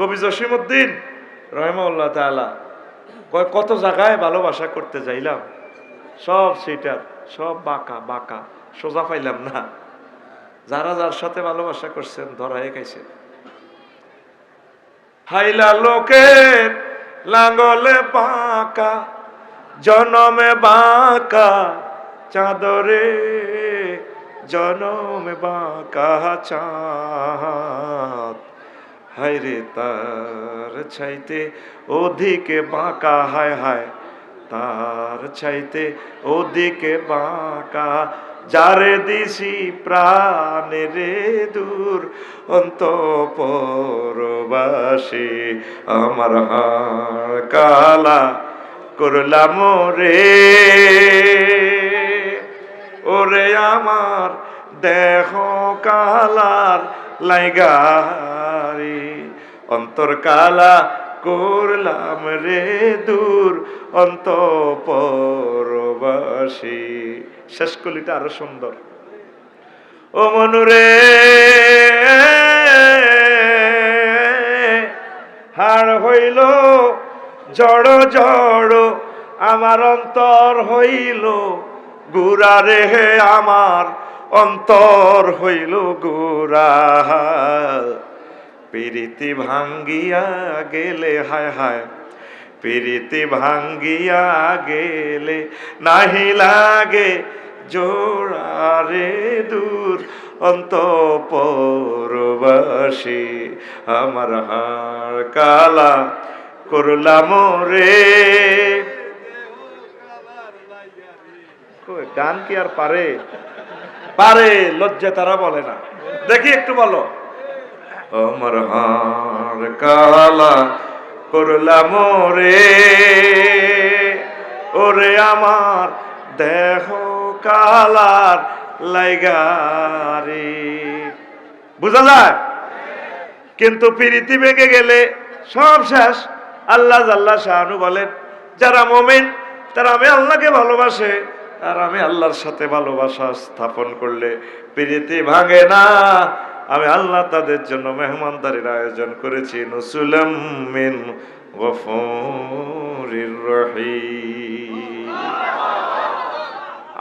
কবি জসিমউদ্দিন রহমাউল্লাহ কয়, কত জায়গায় ভালোবাসা করতে যাইলাম। সব সিটার, সব বাঁকা বাঁকা, সোজা পাইলাম না। যারা যার সাথে ভালোবাসা করছেন ধরাই খাইছেন। হাইলা লোকের লাঙ্গলে বাঁকা, জনমে বাঁকা, চাঁদরে জনমে বাঁকা, চাঁদ হায়রে তার ছাইতে ওদিকে বাঁকা, হায় হায়, তার ছাইতে ওদিকে বাঁকা। যারে দিছি প্রাণে রে দূর অন্ত পরবাসী আমার কালা করলাম রে ওরে আমার দেহ কালার লাইগারি অন্তর কালা করলাম রে দূর অন্ত শেষ কলিটা আরও সুন্দর। ও মনুরে, হাড় হইল জড় জড়, আমার অন্তর হইল, গুড়া রে আমার অন্তর হইল গুড়া পিরিতি ভাঙ্গিয়া গেলে, হায় হায়, পিরিতি ভাঙ্গিয়া গেলে নাহি লাগে জোড়ারে দূর। অন্ত পরবাসী আমার হাড় কালা করলাম রে গান কি আর পারে? পারে, লজ্জা তারা বলে না। দেখি একটু বলো। আমার হার কালা করলাম রে ওরে আমার দেহ কালার লাইগারে বুঝা যায়? কিন্তু প্রীতি বেগে গেলে সব শেষ। আল্লাহ আল্লাহ শাহানু বলেন, যারা মোমেন, তারা আমি আল্লাহকে ভালোবাসে আর আমি আল্লাহর সাথে ভালোবাসা স্থাপন করলে প্রীতি ভাঙে না। আমি আল্লাহ তাদের জন্য মেহমানদারির আয়োজন করেছি। নসুলমিন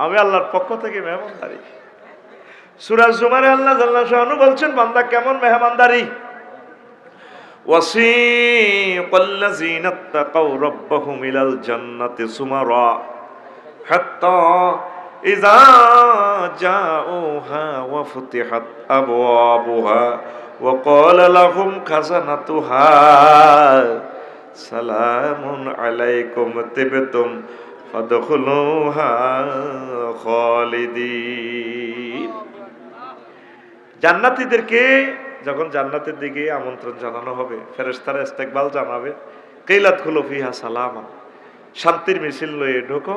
আমি আল্লাহর পক্ষ থেকে মেহমানদারি। সুরাজ জুমারে আল্লাহ জাল্লা শাহানু বলছেন, বান্দা কেমন মেহমানদারি? ওয়াসি কল্লাজিনাত্তাকাউ রব্বাহুম ইলাল জান্নাতি সুমারা। حتى إذا جاءوها وفتحت أبوابها وقال لهم خزنتها سلام عليكم طبتم فادخلوها خالدين জান্নাতীদেরকে যখন জান্নাতের দিকে আমন্ত্রণ জানানো হবে ফেরেস্তারা ইস্তেকবাল জানাবে কেইলাত খুলো ফিহা সালামা শান্তির মিছিল লয়ে ঢোকো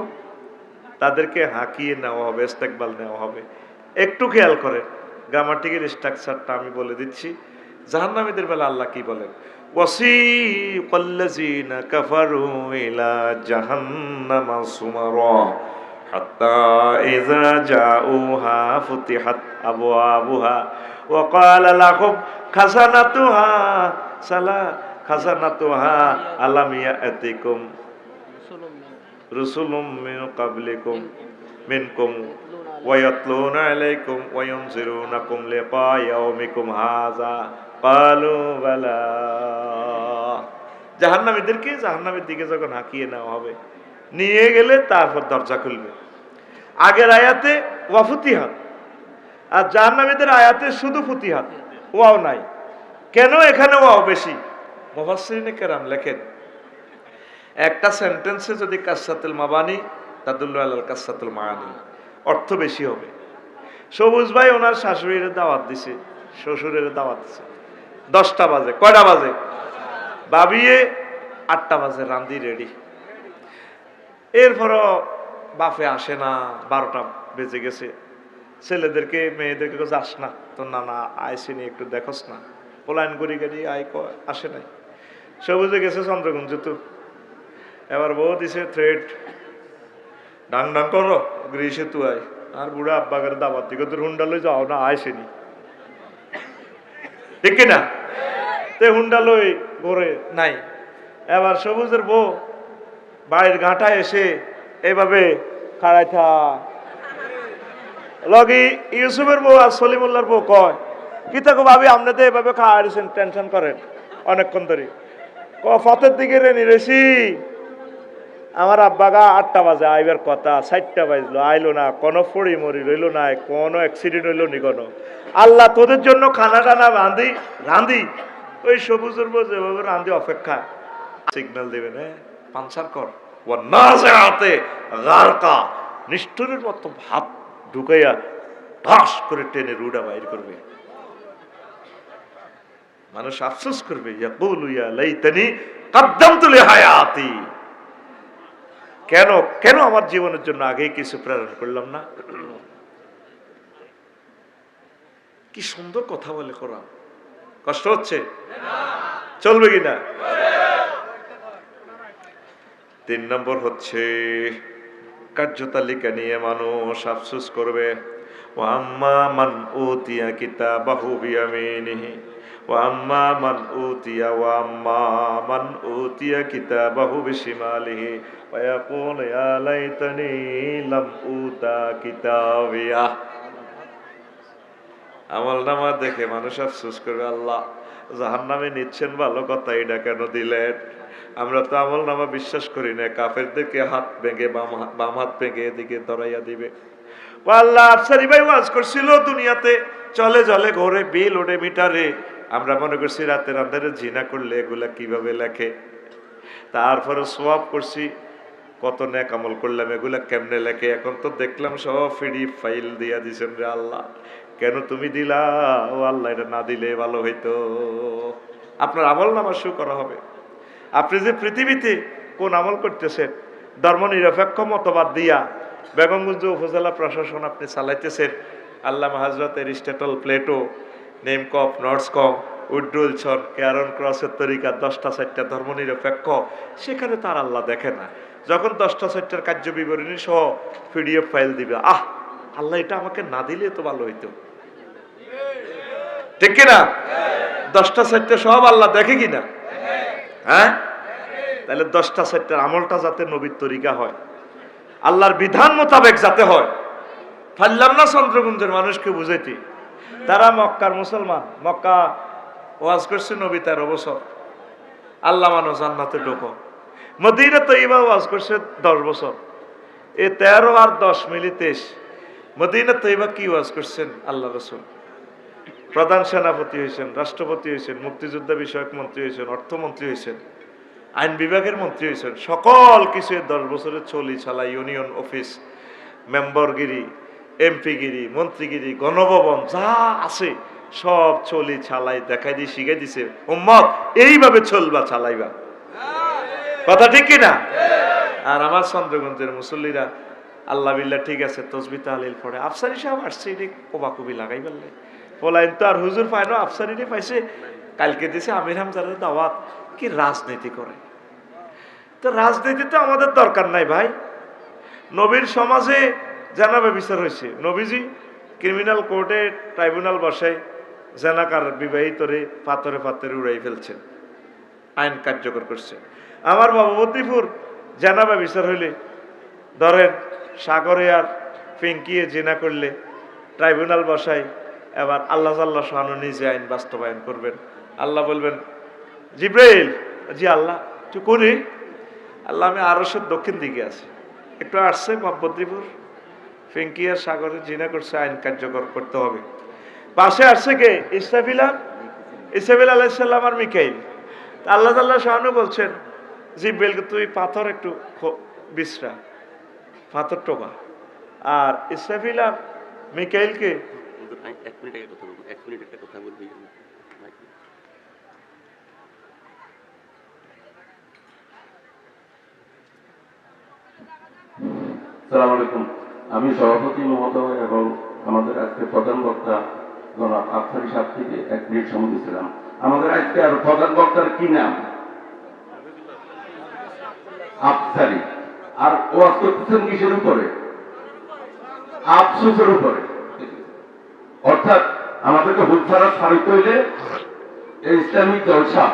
তাদেরকে হাঁকিয়ে নেওয়া হবে, ইস্তেকবাল নেওয়া হবে। একটু খেয়াল করে গ্রামাটিকের স্ট্রাকচারটা আমি বলে দিচ্ছি। জাহান্নামীদের বেলা আল্লাহ কি বলেন? ওয়াসিকাল্লাযীনা কাফারু ইলা জাহান্নামা رسل من قبلكم منكم ويتلون عليكم وينذرونكم لقاء يومكم هذا قالوا بلى জাহান্নামীদেরকে জাহান্নামের দিকে যখন হাঁকিয়ে নেওয়া হবে নিয়ে গেলে তারপর দরজা খুলবে আগের আয়াতে ওয়াফুতিহাত আর জাহান্নামীদের আয়াতে শুধু ফুতিহাত ওয়াও নাই কেন এখানে ওয়াও বেশি মুফাসসিরিনে কেরাম লেখেন একটা সেন্টেন্সে যদি কাসাতুল মাবানি, তাদুল্লু আলাল কাসাতুল মায়ানি অর্থ বেশি হবে। সবুজ ভাই ওনার শাশুড়ির দাওয়াত দিছে, শ্বশুরের দাওয়াত দিছে। দশটা বাজে, কয়টা বাজে? বাবিয়ে আটটা বাজে রান্দি রেডি। এরপরও বাপে আসে না, বারোটা বেজে গেছে। ছেলেদেরকে, মেয়েদেরকে যাস না তো না না আইসিনি একটু দেখোস না। পলায়ন গড়ি গাড়ি, আয় আসে নাই। সবুজে গেছে চন্দ্রগুঞ্জ তো। এবার বউ দিছে থ্রেড ডাং ডাং করো গ্রীষে তু আয়। আর বুড়া আব্বাগের দাবার দিকে তোর হুন্ডা লই যাও না, আইসেনি। ঠিক কিনা? তে হুন্ডা লই ঘরে নাই। এবার সবুজের বউ বাড়ির ঘাটা এসে এইভাবে খাড়াই থা। লগি ইউসুফের বউ আর সলিমুল্লার বউ কয়, কি থাকো ভাবি, আপনি তো এভাবে খাওয়াইছেন টেনশন করেন। অনেকক্ষণ ধরে। ক ফতের দিকে রে নিরেছি আমার আব্বাগা আটটা বাজে, আইবার কথা, চারটা বাজলো, আইলো না, কোনো ফড়ি মরি রইল না, কোনো অ্যাক্সিডেন্ট হইল নি কোনো। আল্লাহ তোদের জন্য খানা টানা রাঁধি রাঁধি ওই সবুজের বউ যেভাবে রাঁধি অপেক্ষা। সিগন্যাল হ্যাঁ পানসার কর। ও না হাতে গারকা। নিষ্ঠুরের মতো হাত ঢুকাইয়া ঠাস করে টেনে রুডা বাইর করবে। মানুষ আফসোস করবে, ইয়াকুলু ইয়া লাইতানি কাদ্দামতু লিহায়াতি কেন কেন আমার জীবনের জন্য আগেই কিছু প্রেরণ করলাম না? কি সুন্দর কথা বলে কোরআন। কষ্ট হচ্ছে? চলবে কিনা তিন নম্বর হচ্ছে, কার্যতালিকা নিয়ে মানুষ আফসোস করবে। ও আম্মা মান উতিয়া কিতাবাহু বিয়ামিনিহি। ও আম্মা মান উতিয়া ও আম্মা মান উতিয়া কিতাবাহু বিশিমালিহি ওয়া ইয়াকুল ইয়া লাইতানি লাম উতা কিতাবিয়া আমল নামা দেখে মানুষ আফসোস করবে, আল্লাহ জাহান নামে নিচ্ছেন ভালো কথা, এটা কেন দিলেন? আমরা তো আমল নামা বিশ্বাস করি না, কাফেরদেরকে হাত ভেঙে, বাম হাত- ভেঙে এদিকে ধরাইয়া দিবে। আল্লাহ, আফসারি ভাই ওয়াজ করছিল দুনিয়াতে, চলে, জলে, ঘরে, বিল ওঠে মিটারে আমরা মনে করছি রাতের আন্ধারে জিনা করলে এগুলা কীভাবে লেখে? তারপরে সোয়াব করছি, কত ন্যাক আমল করলাম, এগুলা কেমনে লেখে? এখন তো দেখলাম সব ফিডি ফাইল দিয়া দিছেন রে আল্লাহ। কেন তুমি দিলা? ও আল্লাহ, এটা না দিলে ভালো হইতো। আপনার আমল নামা শু করা হবে। আপনি যে পৃথিবীতে কোন আমল করতেছেন ধর্ম নিরপেক্ষ মতবাদ দিয়া, বেগমগঞ্জ উপজেলা প্রশাসন আপনি চালাইতেছেন আল্লাহ হাজরত এরিস্টেটল প্লেটো নেমকপ নর্সকম উড্রুলসন ক্যারন ক্রসের তরিকা, দশটা চারটা ধর্ম নিরপেক্ষ সেখানে তার আল্লাহ দেখে না। যখন দশটা চারটার কার্য বিবরণী সহ পিডিএফ ফাইল দিবে, আহ, আল্লাহ এটা আমাকে না দিলে তো ভালো হইতো। ঠিক কিনা? দশটা চারটা সব আল্লাহ দেখে কিনা? হ্যাঁ? তাহলে দশটা চারটার আমলটা যাতে নবীর তরিকা হয়। আল্লাহর বিধান মোতাবেক যাতে হয়। ফাল্লাম না চন্দ্রগুঞ্জের মানুষকে বুঝাইতে। তারা মক্কার মুসলমান। মক্কা ওয়াজ করছে নবী তেরো বছর। আল্লাহ মানুষ জান্নাতে ঢোকো। মদিনা তো এইবার ওয়াজ করছে দশ বছর। এ তেরো আর দশ মিলি তেইশ। মদিনা তো এবার কি ওয়াজ করছেন? আল্লাহ রসুল। প্রধান সেনাপতি হয়েছেন, রাষ্ট্রপতি হয়েছেন, মুক্তিযোদ্ধা বিষয়ক মন্ত্রী হয়েছেন, অর্থমন্ত্রী হয়েছেন, আইন বিভাগের মন্ত্রী হয়েছেন। সকল কিছু দশ বছরের চলি ছালা ইউনিয়ন, অফিস, মেম্বরগিরি এমপিগিরি মন্ত্রীগিরি গণভবন, যা আছে, সব চলি ছালাই দেখাই দিয়ে শিখাই দিছে। উম্মত, এইভাবে চলবা, চালাইবা। কথা ঠিক কিনা? আর আমার চন্দ্রগঞ্জের মুসল্লিরা, আল্লাহ বিল্লাহ, ঠিক আছে, তসবি তাহলিল পড়ে। আফসারি সাহেব আসছে এটি কোবাকুবি লাগাই বললে বলাইন তো, আর হুজুর পায় না আফসারিটি পাইছে। কালকে দিছে আমির হামজারের দাওয়াত। কি রাজনীতি করে? তো রাজনীতি তো আমাদের দরকার নাই ভাই। নবীর সমাজে জানাবে বিচার হয়েছে। নবীজি ক্রিমিনাল কোর্টে ট্রাইব্যুনাল বসায় জেনাকার বিবাহিতরে পাথরে পাথরে উড়াই ফেলছেন। আইন কার্যকর করছে। আমার ভগবতীপুর জানাবা বিচার হইলে। ধরেন সাগরে আর ফিঙ্কিয়ে জেনা করলে ট্রাইব্যুনাল বসাই এবার আল্লাহ আল্লাহ শাহানু নিজে আইন বাস্তবায়ন করবেন। আল্লাহ বলবেন, জিব্রাইল, জি আল্লাহ, তুই করি আল্লাহ, আমি আরসের দক্ষিণ দিকে আছি। একটু আসছে ভগবতীপুর ফিঙ্কিয়ার সাগরে জিনা করছে আইন কার্যকর করতে হবে। পাশে আসছে কে? ইসরাফিলা? ইসরাফিল আলাইসাল্লাম আর মিকাইল। আল্লাহ তাল্লাহ শাহানু বলছেন জিব্রাইলকে তুই পাথর একটু খো- বিশ্রা। পাথর টোকা। আর ইসরাফিল আর মিকাইলকে হুজুর, আমি এক মিনিট আগে কথা বলব এক মিনিট একটা কথা বলবি। সালাম আলাইকুম। আমি সভাপতি মহোদয় এবং আমাদের আজকে প্রধান বক্তা জনাব আফসারি সাহেব থেকে এক মিনিট সময় দিয়েছিলাম। আমাদের আজকে আর প্রধান বক্তার কি নাম? আফসারি। আর ওয়াজ করতেছেন কিসের উপরে? আফসোসের উপরে। অর্থাৎ আমাদেরকে ছাড়া ছাড়িতে হইলে ইসলামিক জলসা।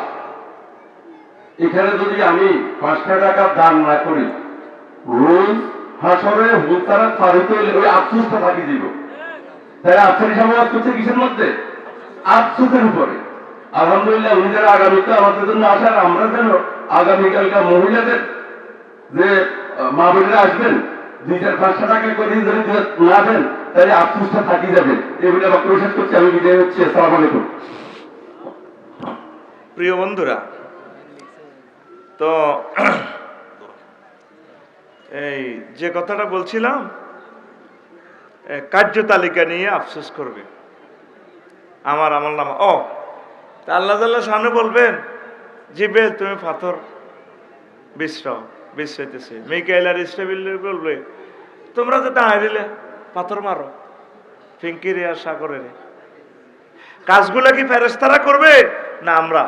এখানে যদি আমি পাঁচটা টাকা দান না করি, রোজ হাসরে হুল তারা ফারিত হইলে ওই আফসোসটা থাকি দিব তাই আফসারি সমাজ করছে কিসের মধ্যে? আফসোসের উপরে। আলহামদুলিল্লাহ, উনি যারা আগামীতে আমাদের জন্য আসার আমরা যেন আগামীকালকার মহিলাদের যে মা বোনেরা আসবেন, দুই চার পাঁচশো টাকা করে যদি না দেন, তাহলে আফসোসটা থাকি যাবে। এগুলো আবার প্রশেষ করছি, আমি বিদায় হচ্ছি আসসালামু আলাইকুম। প্রিয় বন্ধুরা, তো এই যে কথাটা বলছিলাম কার্য তালিকা নিয়ে আফসোস করবে। আমার আমল নাম, ও, তা আল্লাহ তাল্লাহ সামনে বলবেন জিবে তুমি পাথর বিশ্রাও, বিশ্রাইতেছে। মিকাইল আর ইসরাবিল বলবে, তোমরা দাঁড়ায় দিলে, পাথর মারো ফিঙ্কিরে আর সাগরের। কাজগুলো কি ফেরেস্তারা করবে, না আমরা?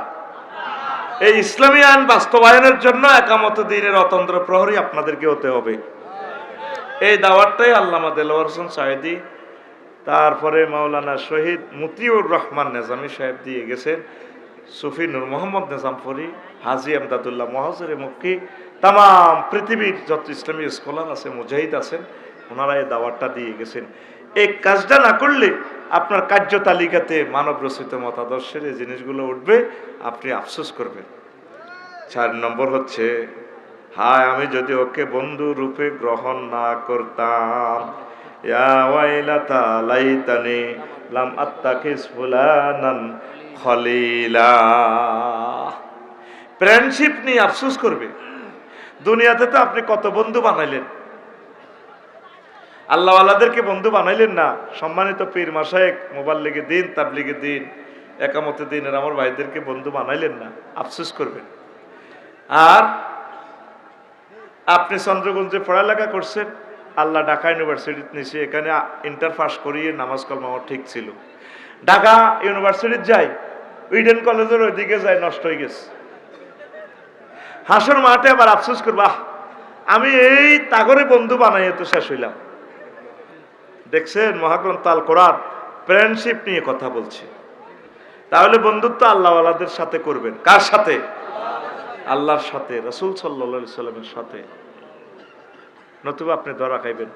এই ইসলামী আইন বাস্তবায়নের জন্য একামত দিনের অতন্ত্র প্রহরী আপনাদেরকে হতে হবে। এই দাওয়াতটাই আল্লামা দেলোয়ার হোসেন সাহেদি, তারপরে মাওলানা শহীদ মুতিউর রহমান নেজামি সাহেব দিয়ে গেছেন, সুফি নূর মোহাম্মদ নেজামপুরি হাজি আমদাদুল্লাহ মহাজরে মুক্কি তাম পৃথিবীর যত ইসলামী স্কলার আছে, মুজাহিদ আছেন, ওনারা এই দাওয়াতটা দিয়ে গেছেন। এই কাজটা না করলে আপনার কার্য তালিকাতে মানব রচিত মতাদর্শের এই জিনিসগুলো উঠবে, আপনি আফসোস করবেন। চার নম্বর হচ্ছে, হায়, আমি যদি ওকে বন্ধু রূপে গ্রহণ না করতাম লাম ফ্রেন্ডশিপ নিয়ে আফসোস করবে। দুনিয়াতে তো আপনি কত বন্ধু বানাইলেন। আল্লাহওয়ালাদেরকে বন্ধু বানাইলেন না। সম্মানিত পীর মাসায়েক মোবাইল লিগে দিন তাবলিগে দিন একামতে দিনের আমার ভাইদেরকে বন্ধু বানাইলেন না। আফসোস করবেন। আর আপনি চন্দ্রগঞ্জে পড়ালেখা করছেন, আল্লাহ ঢাকা ইউনিভার্সিটিতে নিছে এখানে ইন্টার পাস করিয়ে নামাজ কলম আমার ঠিক ছিল। ঢাকা ইউনিভার্সিটিতে যাই, উইডেন কলেজের ওইদিকে যাই, নষ্ট হয়ে গেছে। হাসর মাঠে আবার আফসোস করবা আমি এই তাগরে বন্ধু বানাইয়ে তো শেষ হইলাম। দেখছেন মহাগ্রন্থ আল কোরআন ফ্রেন্ডশিপ নিয়ে কথা বলছে। তাহলে বন্ধুত্ব আল্লাহওয়ালাদের সাথে করবেন। কার সাথে? আল্লাহর সাথে, রসুল সাল্লা সাল্লামের সাথে। নতুবা আপনি দরা খাইবেন